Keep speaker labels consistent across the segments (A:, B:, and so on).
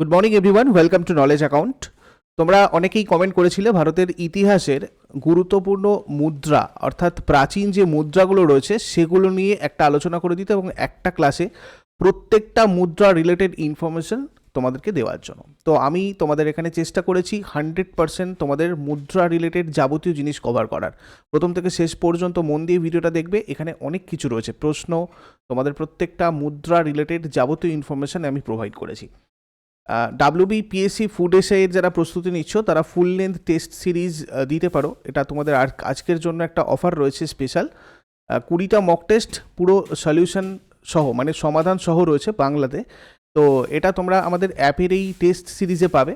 A: Good morning everyone welcome to knowledge account তোমরা অনেকেই comment করেছিলে ভারতের ইতিহাসের গুরুত্বপূর্ণ মুদ্রা, অর্থাৎ প্রাচীন যে মুদ্রাগুলো রয়েছে, সেগুলো নিয়ে একটা আলোচনা করে দিতে এবং একটা ক্লাসে প্রত্যেকটা মুদ্রা রিলেটেড ইনফরমেশন তোমাদেরকে দেওয়ার জন্য। তো আমি তোমাদের এখানে চেষ্টা করেছি হান্ড্রেড পার্সেন্ট তোমাদের মুদ্রা রিলেটেড যাবতীয় জিনিস কভার করার। প্রথম থেকে শেষ পর্যন্ত মন দিয়ে ভিডিওটা দেখবে, এখানে অনেক কিছু রয়েছে। প্রশ্ন, তোমাদের প্রত্যেকটা মুদ্রা রিলেটেড যাবতীয় ইনফরমেশন আমি প্রোভাইড করেছি। ডাব্লিউবি পিএসসি ফুড এর যারা প্রস্তুতি নিচ্ছ, তারা ফুল লেন্থ টেস্ট সিরিজ দিতে পারো। এটা তোমাদের আর আজকের জন্য একটা অফার রয়েছে স্পেশাল কুড়িটা মক টেস্ট পুরো সলিউশন সহ মানে সমাধান সহ রয়েছে বাংলাতে। তো এটা তোমরা আমাদের অ্যাপের এই টেস্ট সিরিজে পাবে।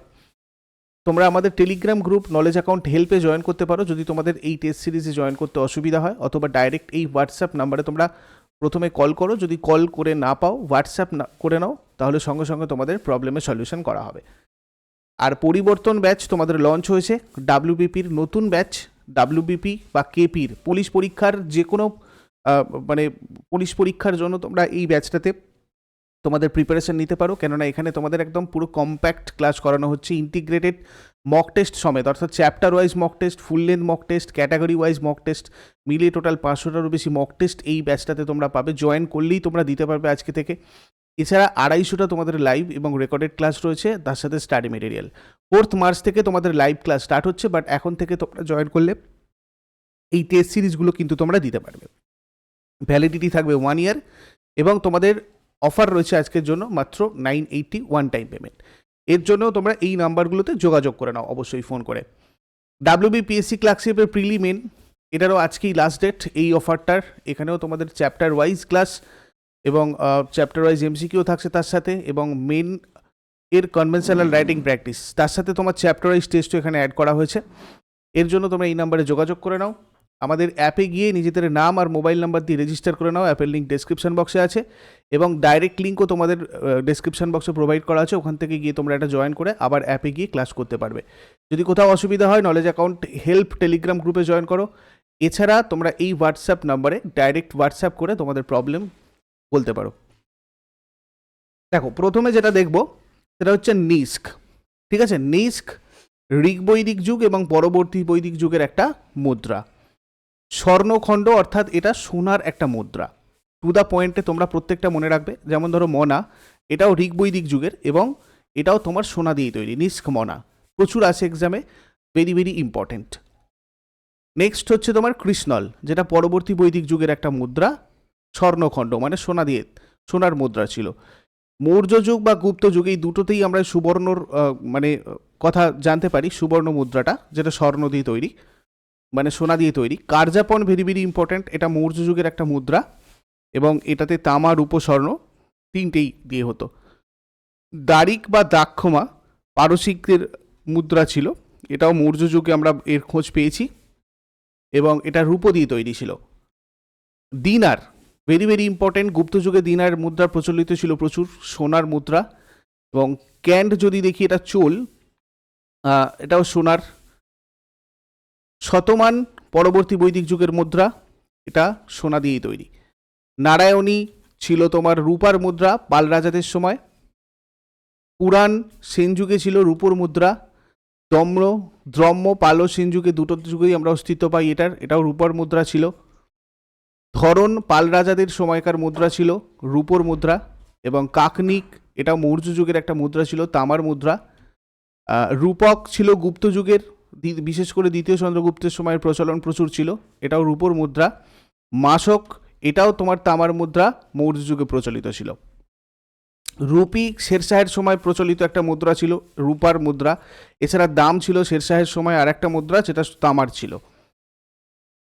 A: তোমরা আমাদের টেলিগ্রাম গ্রুপ নলেজ অ্যাকাউন্ট হেল্পে জয়েন করতে পারো। যদি তোমাদের এই টেস্ট সিরিজে জয়েন করতে অসুবিধা হয়, অথবা ডাইরেক্ট এই হোয়াটসঅ্যাপ নাম্বারে তোমরা প্রথমে কল করো। যদি কল করে না পাও হোয়াটসঅ্যাপ করে নাও। তাহলে সঙ্গে সঙ্গে তোমাদের প্রবলেমের সলিউশন করা হবে। আর পরিবর্তন ব্যাচ তোমাদের লঞ্চ হয়েছে ডাব্লিউবিপির নতুন ব্যাচ ডাব্লিউবিপি বা কেপির পুলিশ পরীক্ষার যে কোনো মানে পুলিশ পরীক্ষার জন্য তোমরা এই ব্যাচটাতে তোমাদের প্রিপারেশন নিতে পারো। কেননা এখানে তোমাদের একদম পুরো কম্প্যাক্ট ক্লাস করানো হচ্ছে ইন্টিগ্রেটেড মক টেস্ট সমেত। অর্থাৎ chapter wise mock test full length mock test category wise mock test মিলিয়ে টোটাল পাঁচশোটারও বেশি মক টেস্ট এই ব্যাচটাতে তোমরা পাবে। জয়েন করলেই তোমরা দিতে পারবে আজকে থেকে। এছাড়া আড়াইশোটা তোমাদের লাইভ এবং রেকর্ডেড ক্লাস রয়েছে, তার সাথে স্টাডি মেটেরিয়াল ফোর্থ মার্চ থেকে তোমাদের লাইভ ক্লাস স্টার্ট হচ্ছে বাট এখন থেকে তোমরা জয়েন করলে এই টেস্ট সিরিজগুলো কিন্তু তোমরা দিতে পারবে। ভ্যালিডিটি থাকবে ওয়ান ইয়ার এবং তোমাদের অফার রয়েছে আজকের জন্য মাত্র nine eighty one time payment এর জন্য তোমরা এই নাম্বারগুলোতে যোগাযোগ করে নাও অবশ্যই ফোন করে। ডাব্লিউবিপিএসসি ক্লার্কশিপের প্রিলিমেন এটারও আজকেই লাস্ট ডেট এই অফারটার এখানেও তোমাদের চ্যাপ্টার ওয়াইজ ক্লাস এবং চ্যাপ্টার ওয়াইজ এমসিকিউ থাকছে তার সাথে এবং মেন এর কনভেনশনাল রাইটিং প্র্যাকটিস তার সাথে তোমার চ্যাপ্টার ওয়াইজ টেস্টও এখানে অ্যাড করা হয়েছে। এর জন্য তোমরা এই নাম্বারে যোগাযোগ করে নাও। আমাদের অ্যাপে গিয়ে নিজেদের নাম আর মোবাইল নাম্বার দিয়ে রেজিস্টার করে নাও। অ্যাপের লিঙ্ক ডেসক্রিপশন বক্সে আছে এবং ডাইরেক্ট লিঙ্কও তোমাদের ডেসক্রিপশন বক্সে প্রোভাইড করা আছে। ওখান থেকে গিয়ে তোমরা এটা জয়েন করে আবার অ্যাপে গিয়ে ক্লাস করতে পারবে। যদি কোথাও অসুবিধা হয় নলেজ অ্যাকাউন্ট হেল্প টেলিগ্রাম গ্রুপে জয়েন করো। এছাড়া তোমরা এই হোয়াটসঅ্যাপ নাম্বারে ডাইরেক্ট হোয়াটসঅ্যাপ করে তোমাদের প্রবলেম বলতে পারো। দেখো, প্রথমে যেটা দেখব, সেটা হচ্ছে নিস্ক, ঠিক আছে? নিস্ক ঋগ বৈদিক যুগ এবং পরবর্তী বৈদিক যুগের একটা মুদ্রা। স্বর্ণখণ্ড অর্থাৎ এটা সোনার একটা মুদ্রা। টু দ্য পয়েন্টে তোমরা প্রত্যেকটা মনে রাখবে, যেমন ধরো মনা, এটাও ঋগ বৈদিক যুগের এবং এটাও তোমার সোনা দিয়ে তৈরি, নিস্ক মনা। প্রচুর আছে এক্সামে ভেরি ভেরি ইম্পর্টেন্ট নেক্সট হচ্ছে তোমার কৃষ্ণল, যেটা পরবর্তী বৈদিক যুগের একটা মুদ্রা। স্বর্ণখণ্ড মানে সোনা দিয়ে, সোনার মুদ্রা ছিল। মৌর্য যুগ বা গুপ্ত যুগ, এই দুটোতেই আমরা সুবর্ণর মানে কথা জানতে পারি, সুবর্ণ মুদ্রাটা, যেটা স্বর্ণ দিয়ে তৈরি মানে সোনা দিয়ে তৈরি। কার্যাপন ভেরি ভেরি ইম্পর্ট্যান্ট এটা মৌর্য যুগের একটা মুদ্রা, এবং এটাতে তামা, রূপ, স্বর্ণ তিনটেই দিয়ে হতো। দারিক বা দাক্ষমা পারসিকদের মুদ্রা ছিল, এটাও মৌর্য যুগে আমরা এর খোঁজ পেয়েছি, এবং এটা রূপো দিয়ে তৈরি ছিল। দিনার ভেরি ভেরি ইম্পর্টেন্ট গুপ্ত যুগে দিনার মুদ্রা প্রচলিত ছিল প্রচুর, সোনার মুদ্রা, এবং ক্যান্ড যদি দেখি এটা চোল এটাও সোনার। শতমান পরবর্তী বৈদিক যুগের মুদ্রা, এটা সোনা দিয়েই তৈরি। নারায়ণী ছিল তোমার রূপার মুদ্রা পাল রাজাদের সময়। পুরাণ সেন যুগে ছিল রূপোর মুদ্রা, দম্র, দ্রম্য পাল সেন যুগে দুটো যুগেই আমরা অস্তিত্ব পাই এটার, এটাও রূপার মুদ্রা ছিল। ধরন পাল রাজাদের সময়কার মুদ্রা ছিল রূপোর মুদ্রা এবং কাকনিক, এটা মৌর্য যুগের একটা মুদ্রা ছিল, তামার মুদ্রা। রূপক ছিল গুপ্ত যুগের বিশেষ করে দ্বিতীয় চন্দ্রগুপ্তের সময়ের প্রচলন প্রচুর ছিল, এটাও রূপোর মুদ্রা। মাসক, এটাও তোমার তামার মুদ্রা, মৌর্য যুগে প্রচলিত ছিল। রুপি শেরশাহের সময় প্রচলিত একটা মুদ্রা ছিল, রূপার মুদ্রা। এছাড়া দাম ছিল শেরশাহের সময় আর একটা মুদ্রা, যেটা তামার ছিল।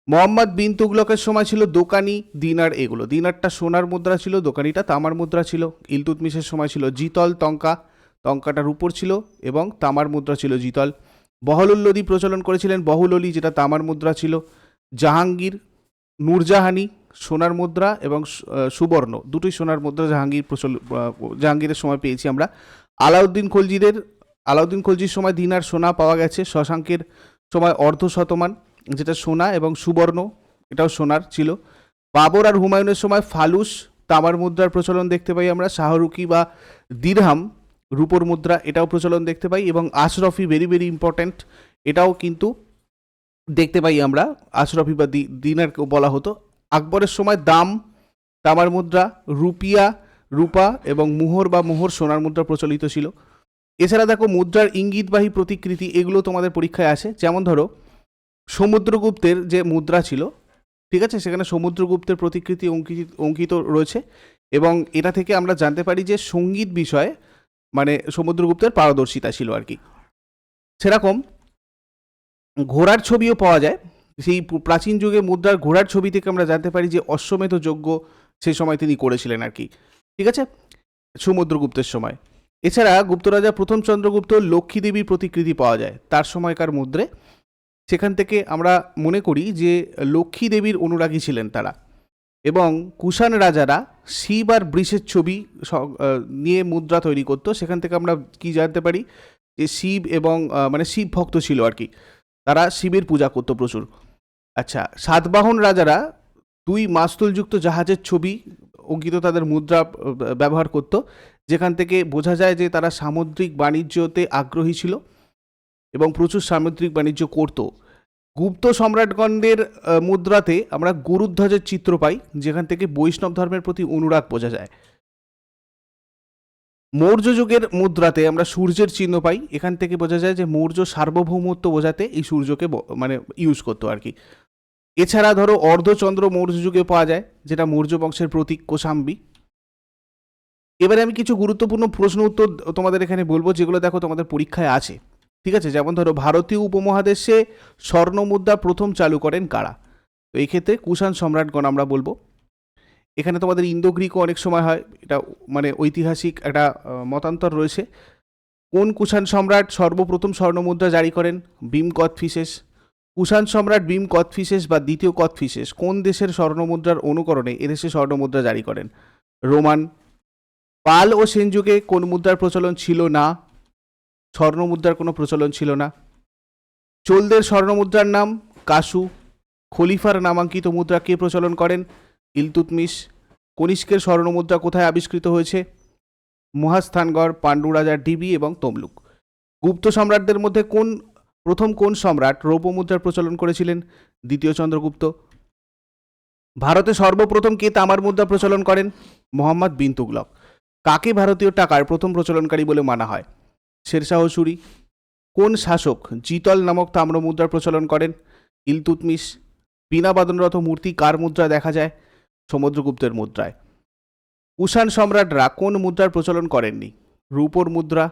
A: মোহাম্মদ বিন তুগলকের সময় ছিল দোকানি, দিনার এগুলো। দিনারটা সোনার মুদ্রা ছিল, দোকানিটা তামার মুদ্রা ছিল। ইলতুতমিশের সময় ছিল জিতল, টঙ্কা। টঙ্কাটা রূপোর ছিল এবং তামার মুদ্রা ছিল জিতল। বহলুল্লদি প্রচলন করেছিলেন বহুললি যেটা তামার মুদ্রা ছিল। জাহাঙ্গীর, নূরজাহানি, সোনার মুদ্রা এবং সুবর্ণ। দুটোই সোনার মুদ্রা জাহাঙ্গীর প্রচল জাহাঙ্গীরের সময় পেয়েছি আমরা। আলাউদ্দিন খলজিদের, আলাউদ্দিন খলজির সময় দিনার সোনা পাওয়া গেছে। শশাঙ্কের সময় অর্ধ শতমান। যেটা সোনা এবং সুবর্ণ, এটাও সোনার ছিল। বাবর আর হুমায়ুনের সময় ফালুস, তামার মুদ্রার প্রচলন দেখতে পাই আমরা শাহরুকি বা দিরহাম রূপোর মুদ্রা, এটাও প্রচলন দেখতে পাই এবং আশরফি ভেরি ভেরি ইম্পর্ট্যান্ট এটাও কিন্তু দেখতে পাই আমরা, আশরফি বা দি- দিনার বলা হতো। আকবরের সময় দাম, তামার মুদ্রা, রুপিয়া, রূপা এবং মুহর বা মোহর সোনার মুদ্রা প্রচলিত ছিল। এছাড়া দেখো মুদ্রার ইঙ্গিতবাহী প্রতিকৃতি, এগুলো তোমাদের পরীক্ষায় আসে। যেমন ধরো সমুদ্রগুপ্তের যে মুদ্রা ছিল, ঠিক আছে? সেখানে সমুদ্রগুপ্তের প্রতিকৃতি অঙ্কিত অঙ্কিত রয়েছে এবং এটা থেকে আমরা জানতে পারি যে সংগীত বিষয়ে মানে সমুদ্রগুপ্তের পারদর্শিতা ছিল আর কি। সেরকম ঘোড়ার ছবিও পাওয়া যায়। সেই প্রাচীন যুগে মুদ্রার ঘোড়ার ছবি থেকে আমরা জানতে পারি যে অশ্বমেধ যজ্ঞ সেই সময় তিনি করেছিলেন আর কি। ঠিক আছে? সমুদ্রগুপ্তের সময়। এছাড়া গুপ্তরাজা প্রথম চন্দ্রগুপ্ত লক্ষ্মী দেবীর প্রতিকৃতি পাওয়া যায়। তার সময়কার মুদ্রে সেখান থেকে আমরা মনে করি যে লক্ষ্মী দেবীর অনুরাগী ছিলেন তারা। এবং কুষাণ রাজারা শিব আর বৃষের ছবি নিয়ে মুদ্রা তৈরি করতো। সেখান থেকে আমরা কি জানতে পারি? যে শিব এবং মানে শিব ভক্ত ছিল আর কি। তারা শিবের পূজা করতো প্রচুর। আচ্ছা সাতবাহন রাজারা দুই মাস্তুলযুক্ত জাহাজের ছবি অঙ্কিত তাদের মুদ্রা ব্যবহার করত। যেখান থেকে বোঝা যায় যে তারা সামুদ্রিক বাণিজ্যতে আগ্রহী ছিল। এবং প্রচুর সামুদ্রিক বাণিজ্য করত। গুপ্ত সম্রাটগণের আহ, মুদ্রাতে আমরা গুরুধ্বজের চিত্র পাই যেখান থেকে বৈষ্ণব ধর্মের প্রতি অনুরাগ বোঝা যায়। মৌর্য যুগের মুদ্রাতে আমরা সূর্যের চিহ্ন পাই এখান থেকে বোঝা যায় যে মৌর্য সার্বভৌমত্ব বোঝাতে এই সূর্যকে মানে ইউজ করতো আর কি। এছাড়া ধরো অর্ধচন্দ্র মৌর্য যুগে পাওয়া যায় যেটা মৌর্য বংশের প্রতীক কোশাম্বি এবারে আমি কিছু গুরুত্বপূর্ণ প্রশ্ন উত্তর তোমাদের এখানে বলব যেগুলো দেখো তোমাদের পরীক্ষায় আছে। ঠিক আছে? যেমন ধরো ভারতীয় উপমহাদেশে স্বর্ণ মুদ্রা প্রথম চালু করেন কারা? তো এই ক্ষেত্রে কুষাণ সম্রাটগণ আমরা বলব। এখানে তোমাদের ইন্দো গ্রিকও অনেক সময় হয়, এটা মানে ঐতিহাসিক একটা মতান্তর রয়েছে। কোন কুষাণ সম্রাট সর্বপ্রথম স্বর্ণমুদ্রা জারি করেন? ভীম কথফিসেস কুষাণ সম্রাট ভীম কথফিসেস বা দ্বিতীয় কথফিসেস কোন দেশের স্বর্ণমুদ্রার অনুকরণে এদেশে স্বর্ণমুদ্রা জারি করেন? রোমান। পাল ও সেনযুগে কোন মুদ্রার প্রচলন ছিল না? স্বর্ণমুদ্রার কোনো প্রচলন ছিল না। চোলদের স্বর্ণমুদ্রার নাম কাসু। খলিফার নামাঙ্কিত মুদ্রা কে প্রচলন করেন? ইলতুতমিশ। কনিষ্কের স্বর্ণমুদ্রা কোথায় আবিষ্কৃত হয়েছে? মহাস্থানগড় পাণ্ডু রাজার ডিবি এবং তমলুক। গুপ্ত সম্রাটদের মধ্যে কোন, প্রথম কোন সম্রাট রৌপ্য মুদ্রার প্রচলন করেছিলেন? দ্বিতীয় চন্দ্রগুপ্ত। ভারতে সর্বপ্রথম কে তামার মুদ্রা প্রচলন করেন? মোহাম্মদ বিন তুগলক। কাকে ভারতীয় টাকার প্রথম প্রচলনকারী বলে মানা হয়? শেরশাহ সুরি, কোন শাসক জিতল নামক তাম্র মুদ্রার প্রচলন করেন? ইলতুতমিশ, বিনা বাদনরত মূর্তি কার মুদ্রা দেখা যায়? সমুদ্রগুপ্তের মুদ্রায়। কুষাণ সম্রাটরা কোন মুদ্রার প্রচলন করেননি? রূপোর মুদ্রা,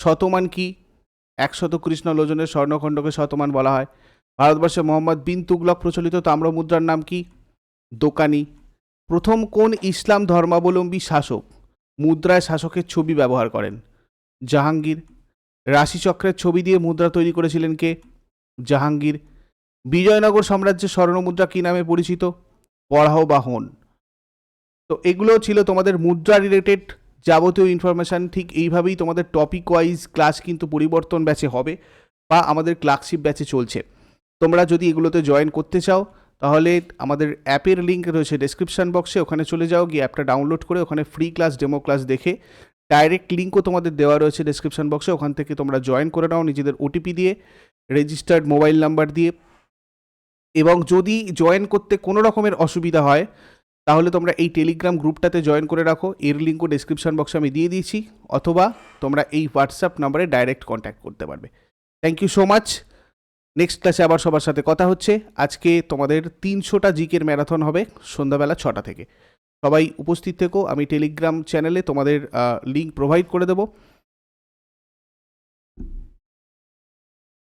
A: শতমান কি? একশত কৃষ্ণ লোজনের স্বর্ণখণ্ডকে শতমান বলা হয়। ভারতবর্ষে মোহাম্মদ বিন তুগলক প্রচলিত তাম্র মুদ্রার নাম কি? দোকানি। প্রথম কোন ইসলাম ধর্মাবলম্বী শাসক মুদ্রায় শাসকের ছবি ব্যবহার করেন? জাহাঙ্গীর। রাশিচক্রের ছবি দিয়ে মুদ্রা তৈরি করেছিলেন কে? জাহাঙ্গীর। বিজয়নগর সাম্রাজ্যের স্বর্ণমুদ্রা কী নামে পরিচিত? পড়াও বা হন। তো এগুলো ছিল তোমাদের মুদ্রা রিলেটেড যাবতীয় ইনফরমেশান ঠিক এইভাবেই তোমাদের টপিক ওয়াইজ ক্লাস কিন্তু পরিবর্তন ব্যাচে হবে বা আমাদের ক্লার্কশিপ ব্যাচে চলছে। তোমরা যদি এগুলোতে জয়েন করতে চাও, তাহলে আমাদের অ্যাপের লিঙ্ক রয়েছে ডেসক্রিপশন বক্সে ওখানে চলে যাও, গিয়ে অ্যাপটা ডাউনলোড করে ওখানে ফ্রি ক্লাস ডেমো ক্লাস দেখে ডাইরেক্ট লিঙ্কও তোমাদের দেওয়া রয়েছে ডেসক্রিপশন বক্সে ওখান থেকে তোমরা জয়েন করে নাও নিজেদের ওটিপি দিয়ে রেজিস্টার্ড মোবাইল নাম্বার দিয়ে। এবং যদি জয়েন করতে কোনো রকমের অসুবিধা হয়, তাহলে তোমরা এই টেলিগ্রাম গ্রুপটাতে জয়েন করে রাখো। এর লিঙ্কও ডেসক্রিপশন বক্সে আমি দিয়ে দিয়েছি। অথবা তোমরা এই হোয়াটসঅ্যাপ নাম্বারে ডাইরেক্ট কন্ট্যাক্ট করতে পারবে। Thank you so much next ক্লাসে আবার সবার সাথে কথা হচ্ছে। আজকে তোমাদের তিনশোটা জিকের ম্যারাথন হবে সন্ধ্যাবেলা ছটা থেকে। সবাই উপস্থিত থেকো। আমি টেলিগ্রাম চ্যানেলে তোমাদের লিঙ্ক প্রোভাইড করে দেবো।